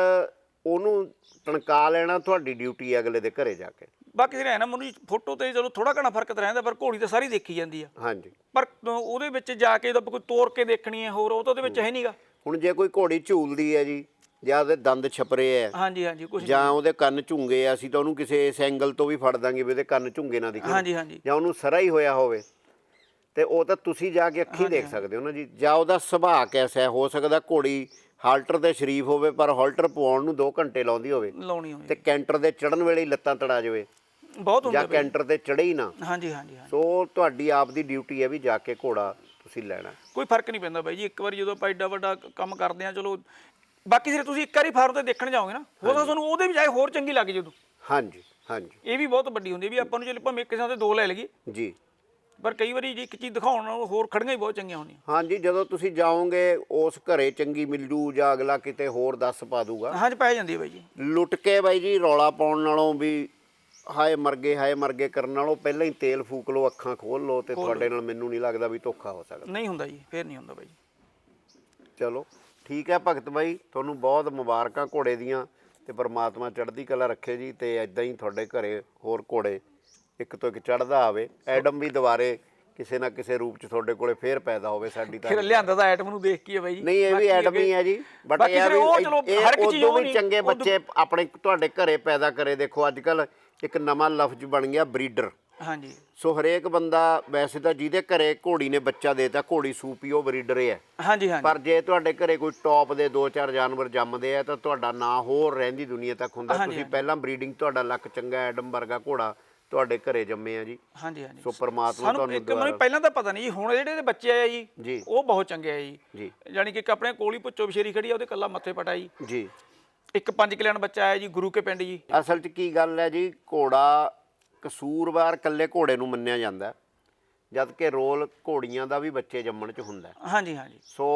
ਉਹਨੂੰ ਟਣਕਾ ਲੈਣਾ ਤੁਹਾਡੀ ਡਿਊਟੀ ਹੈ ਅਗਲੇ ਦੇ ਘਰੇ ਜਾ ਕੇ। ਬਾਕੀ ਜਿਹੜਾ ਹੈ ਨਾ ਮੈਨੂੰ ਫੋਟੋ ਤੇ ਚਲੋ ਥੋੜਾ ਘਣਾ ਫ਼ਰਕ ਤਾਂ ਰਹਿੰਦਾ ਪਰ ਘੋੜੀ ਤਾਂ ਸਾਰੀ ਦੇਖੀ ਜਾਂਦੀ ਆ। ਹਾਂਜੀ। ਪਰ ਉਹਦੇ ਵਿੱਚ ਜਾ ਕੇ ਜਦੋਂ ਕੋਈ ਤੋੜ ਕੇ ਦੇਖਣੀ ਹੈ ਹੋਰ ਉਹ ਤਾਂ ਉਹਦੇ ਵਿੱਚ ਹੈ। ਨਹੀਂਗਾ ਹੁਣ ਜੇ ਕੋਈ ਘੋੜੀ ਝੂਲਦੀ ਹੈ ਜੀ ਜਾਂ ਉਹਦੇ ਦੰਦ ਛਪਰੇ ਹੈ ਹਾਂਜੀ ਹਾਂਜੀ ਕੁਝ ਜਾਂ ਉਹਦੇ ਕੰਨ ਝੁੰਗੇ ਆ ਅਸੀਂ ਤਾਂ ਉਹਨੂੰ ਕਿਸੇ ਇਸ ਐਂਗਲ ਤੋਂ ਵੀ ਫੜ ਦਾਂਗੇ ਵੀ ਉਹਦੇ ਕੰਨ ਝੁੰਗੇ ਨਾ ਦਿਖਣ। ਹਾਂਜੀ ਹਾਂਜੀ। ਜਾਂ ਉਹਨੂੰ ਸਰਾ ਹੀ ਹੋਇਆ ਹੋਵੇ। ਤੇ ਉਹ ਤਾਂ ਤੁਸੀਂ ਜਾ ਕੇ ਅੱਖੀਂ ਦੇਖ ਸਕਦੇ ਹੋ ਨਾ ਜੀ। ਜਾਂ ਉਹਦਾ ਸੁਭਾਅ ਕੈਸਾ ਹੈ ਹੋ ਸਕਦਾ ਘੋੜੀ ਹਾਲਟਰ ਤੇ ਸ਼ਰੀਫ ਹੋਵੇ ਪਰ ਹਾਲਟਰ ਪਵਾਉਣ ਨੂੰ 2 ਘੰਟੇ ਲਾਉਂਦੀ ਹੋਵੇ। ਲਾਉਣੀ ਤੇ ਕੈਂਟਰ ਦੇ ਚੜਨ ਵੇਲੇ ਲੱਤਾਂ ਤੜਾ ਜਾਵੇ। ਬਹੁਤ ਹੁੰਦਾ ਜਾਂ ਕੈਂਟਰ ਤੇ ਚੜੇ ਹੀ ਨਾ। ਹਾਂਜੀ ਹਾਂਜੀ ਸੋ ਤੁਹਾਡੀ ਆਪ ਦੀ ਡਿਊਟੀ ਹੈ ਵੀ ਜਾ ਕੇ ਘੋੜਾ ਤੁਸੀਂ ਲੈਣਾ। ਕੋਈ ਫ਼ਰਕ ਨਹੀਂ ਪੈਂਦਾ ਬਾਈ ਜੀ। ਇੱਕ ਵਾਰੀ ਜਦੋਂ ਆਪਾਂ ਐਡਾ ਵੱਡਾ ਕੰਮ ਕਰਦੇ ਆ ਚਲੋ ਬਾਕੀ ਸਿਰੇ ਤੁਸੀਂ ਇੱਕ ਵਾਰੀ ਫਾਰਮ ਤੇ ਦੇਖਣ ਜਾਓਗੇ ਨਾ ਹੋ ਸਕਦਾ ਤੁਹਾਨੂੰ ਉਹਦੇ ਵੀ ਜਾਏ ਹੋਰ ਚੰਗੀ ਲੱਗ ਜੇ ਉਦੋਂ। ਹਾਂਜੀ ਹਾਂਜੀ। ਇਹ ਵੀ ਬਹੁਤ ਵੱਡੀ ਹੁੰਦੀ ਹੈ ਵੀ ਆਪਾਂ ਨੂੰ ਚਲ ਭਾਵੇਂ ਕਿਸੇ ਤੇ ਦੋ ਲੈ ਲਈਏ। ਜੀ। ਪਰ ਕਈ ਵਾਰੀ ਜੀ ਇੱਕ ਚੀਜ਼ ਦਿਖਾਉਣ ਨਾਲ ਹੋਰ ਖੜੀਆਂ ਹੀ ਬਹੁਤ ਚੰਗੀਆਂ ਹੁੰਦੀਆਂ। ਹਾਂਜੀ ਜਦੋਂ ਤੁਸੀਂ ਜਾਓਗੇ ਉਸ ਘਰੇ ਚੰਗੀ ਮਿਲ ਜੂ ਜਾਂ ਅਗਲਾ ਕਿਤੇ ਹੋਰ ਦੱਸ ਪਾ ਦੂਗਾ। ਹਾਂਜੀ ਪੈ ਜਾਂਦੀ ਹੈ ਬਾਈ ਜੀ। ਲੁੱਟ ਕੇ ਬਾਈ ਜੀ ਰੌਲਾ ਪਾਉਣ ਨਾਲੋਂ ਵੀ ਹਾਏ ਮਰ ਗਏ ਹਾਏ ਮਰ ਗਏ ਕਰਨ ਨਾਲੋਂ ਪਹਿਲਾਂ ਹੀ ਤੇਲ ਫੂਕ ਲਓ ਅੱਖਾਂ ਖੋਲ ਲਓ ਤੇ ਤੁਹਾਡੇ ਨਾਲ ਮੈਨੂੰ ਨਹੀਂ ਲੱਗਦਾ ਵੀ ਧੋਖਾ ਹੋ ਸਕਦਾ। ਨਹੀਂ ਹੁੰਦਾ ਜੀ ਫੇਰ ਨਹੀਂ ਹੁੰਦਾ ਬਾਈ ਜੀ। ਚਲੋ। ਠੀਕ ਹੈ ਭਗਤ ਬਾਈ ਤੁਹਾਨੂੰ ਬਹੁਤ ਮੁਬਾਰਕਾਂ ਘੋੜੇ ਦੀਆਂ ਤੇ ਪ੍ਰਮਾਤਮਾ ਚੜ੍ਹਦੀ ਕਲਾ ਰੱਖੇ ਜੀ ਤੇ ਐਦਾਂ ਹੀ ਤੁਹਾਡੇ ਘਰੇ ਹੋਰ ਘੋੜੇ ਇੱਕ ਤੋਂ ਇੱਕ ਚੜ੍ਹਦਾ ਆਵੇ। ਐਡਮ ਵੀ ਦੁਬਾਰੇ ਕਿਸੇ ਨਾ ਕਿਸੇ ਰੂਪ ਚ ਤੁਹਾਡੇ ਕੋਲੇ ਫੇਰ ਪੈਦਾ ਹੋਵੇ ਸਾਡੀ ਤਾਂ ਫਿਰ ਲਿਆਂਦਾ ਤਾਂ ਆਈਟਮ ਨੂੰ ਦੇਖ ਕੇ ਹੈ ਬਾਈ ਜੀ। ਨਹੀਂ ਇਹ ਵੀ ਐਡਮ ਹੀ ਹੈ ਜੀ ਬਟ ਬਾਕੀ ਇਹ ਫਿਰ ਉਹ ਵੀ ਚਲੋ ਇਹ ਹਰ ਇੱਕ ਚੀਜ਼ ਉਦੋਂ ਉਹ ਵੀ ਨਹੀਂ- ਚੰਗੇ ਬੱਚੇ ਆਪਣੇ ਤੁਹਾਡੇ ਘਰੇ ਪੈਦਾ ਕਰੇ ਦੇਖੋ ਅੱਜ ਕੱਲ ਇੱਕ ਨਵਾਂ ਲਫ਼ਜ਼ ਬਣ ਗਿਆ ਬਰੀਡਰ। ਹਾਂਜੀ। ਸੋ ਹਰੇਕ ਬੰਦਾ ਵੈਸੇ ਤਾਂ ਜਿਹਦੇ ਘਰੇ ਘੋੜੀ ਨੇ ਬੱਚਾ ਦੇਤਾ ਘੋੜੀ ਸੂਪੀ ਉਹ ਬਰੀਡਰ ਹੈ ਹਾਂਜੀ ਹਾਂਜੀ। ਪਰ ਜੇ ਤੁਹਾਡੇ ਘਰੇ ਕੋਈ ਟੌਪ ਦੇ ਦੋ ਚਾਰ ਜਾਨਵਰ ਜੰਮਦੇ ਆ ਤਾਂ ਤੁਹਾਡਾ ਨਾਂ ਹੋਰ ਰਹਿੰਦੀ ਦੁਨੀਆ ਤੱਕ ਹੁੰਦਾ। ਹਾਂਜੀ, ਤੁਸੀਂ ਹਾਂਜੀ। ਪਹਿਲਾਂ ਬਰੀਡਿੰਗ ਤੁਹਾਡਾ ਲੱਕ ਚੰਗਾ ਐਡਮ ਵਰਗਾ ਘੋੜਾ ਤੁਹਾਡੇ ਘਰੇ ਜੰਮੇ ਆ ਜੀ। ਹਾਂਜੀ ਹਾਂਜੀ। ਸੋ ਪ੍ਰਮਾਤਮਾ ਸਾਨੂੰ ਤੁਹਾਨੂੰ ਇੱਕ ਮੈਨੂੰ ਪਹਿਲਾਂ ਤਾਂ ਪਤਾ ਨਹੀਂ ਜੀ ਹੁਣ ਜਿਹੜੇ ਇਹਦੇ ਬੱਚੇ ਆਏ ਜੀ ਜੀ। ਉਹ ਬਹੁਤ ਚੰਗੇ ਆ ਜੀ। ਜੀ। ਯਾਨੀ ਕਿ ਇੱਕ ਆਪਣੇ ਕੋਲ ਹੀ ਪੁੱਚੋ ਬਸ਼ੇਰੀ ਖੜੀ ਆ ਉਹਦੇ ਕੱਲਾ ਮੱਥੇ ਪਟਾ ਜੀ। ਜੀ ਇੱਕ ਪੰਜ ਕਿਲਿਆਣ ਬੱਚਾ ਆਇਆ ਜੀ ਗੁਰੂ ਕੇ ਪਿੰਡ ਜੀ। ਅਸਲ 'ਚ ਕੀ ਗੱਲ ਹੈ ਜੀ ਘੋੜਾ ਕਸੂਰਵਾਰ ਇਕੱਲੇ ਘੋੜੇ ਨੂੰ ਮੰਨਿਆ ਜਾਂਦਾ ਹੈ, ਜਦ ਕਿ ਰੋਲ ਘੋੜੀਆਂ ਦਾ ਵੀ ਬੱਚੇ ਜੰਮਣ 'ਚ ਹੁੰਦਾ ਹੈ। ਹਾਂਜੀ ਹਾਂਜੀ ਸੋ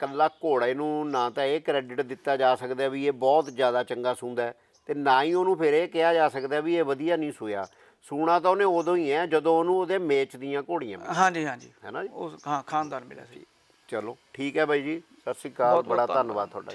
ਕੱਲਾ ਘੋੜੇ ਨੂੰ ਨਾ ਤਾਂ ਇਹ ਕ੍ਰੈਡਿਟ ਦਿੱਤਾ ਜਾ ਸਕਦਾ ਵੀ ਇਹ ਬਹੁਤ ਜ਼ਿਆਦਾ ਚੰਗਾ ਸੂੰਦਾ ਹੈ ਤੇ ਨਾ ਹੀ ਉਹਨੂੰ ਫਿਰ ਇਹ ਕਿਹਾ ਜਾ ਸਕਦਾ ਵੀ ਇਹ ਵਧੀਆ ਨਹੀਂ ਸੂਇਆ ਸੂਣਾ ਤਾਂ ਉਹਨੇ ਉਦੋਂ ਹੀ ਹੈ ਜਦੋਂ ਉਹਨੂੰ ਉਹਦੇ ਮੇਚ ਦੀਆਂ ਘੋੜੀਆਂ ਮਿਲੀਆਂ ਹਾਂਜੀ ਹਾਂਜੀ ਹੈ ਨਾ ਜੀ ਉਹ ਹਾਂ ਖਾਨਦਾਨ ਮਿਲਿਆ ਸੀ ਚਲੋ ਠੀਕ ਹੈ ਬਾਈ ਜੀ ਸਤਿ ਸ਼੍ਰੀ ਅਕਾਲ ਬੜਾ ਧੰਨਵਾਦ। ਧੰਨਵਾਦ ਤੁਹਾਡਾ ਜੀ।